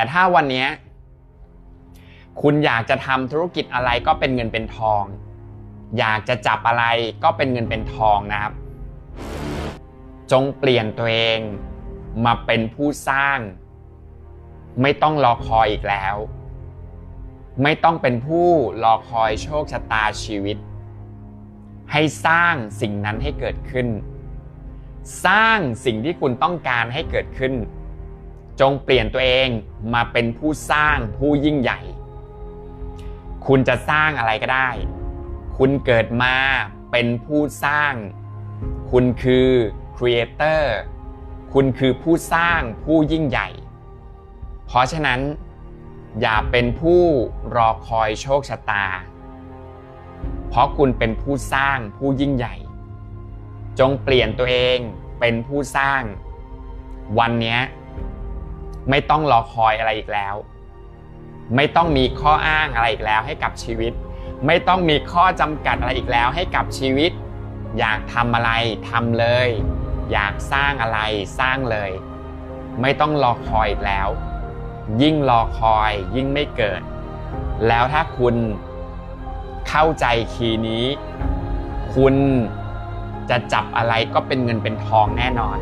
แต่ถ้าวันนี้คุณอยากจะทำธุรกิจอะไรก็เป็นเงินเป็นทอง อยากจะจับอะไรก็เป็นเงินเป็นทองนะครับ จงเปลี่ยนตัวเองมาเป็นผู้สร้าง ไม่ต้องรอคอยอีกแล้ว ไม่ต้องเป็นผู้รอคอยโชคชะตาชีวิต ให้สร้างสิ่งนั้นให้เกิดขึ้น สร้างสิ่งที่คุณต้องการให้เกิดขึ้น จงเปลี่ยนตัวเองมาเป็นผู้สร้างผู้ยิ่งใหญ่ คุณจะสร้างอะไรก็ได้ คุณเกิดมาเป็นผู้สร้าง คุณคือครีเอเตอร์คุณคือผู้สร้างผู้ยิ่งใหญ่ เพราะฉะนั้นอย่าเป็นผู้รอคอยโชคชะตา เพราะคุณเป็นผู้สร้างผู้ยิ่งใหญ่ จงเปลี่ยนตัวเองเป็นผู้สร้าง วันนี้ ไม่ต้องรอคอยอะไรอีกแล้ว ไม่ต้องมีข้ออ้างอะไรอีกแล้วให้กับชีวิต ไม่ต้องมีข้อจำกัดอะไรอีกแล้วให้กับชีวิต อยากทำอะไรทำเลย อยากสร้างอะไรสร้างเลย ไม่ต้องรอคอยอีกแล้ว ยิ่งรอคอยยิ่งไม่เกิด แล้วถ้าคุณเข้าใจคีย์นี้ คุณจะจับอะไรก็เป็นเงินเป็นทองแน่นอน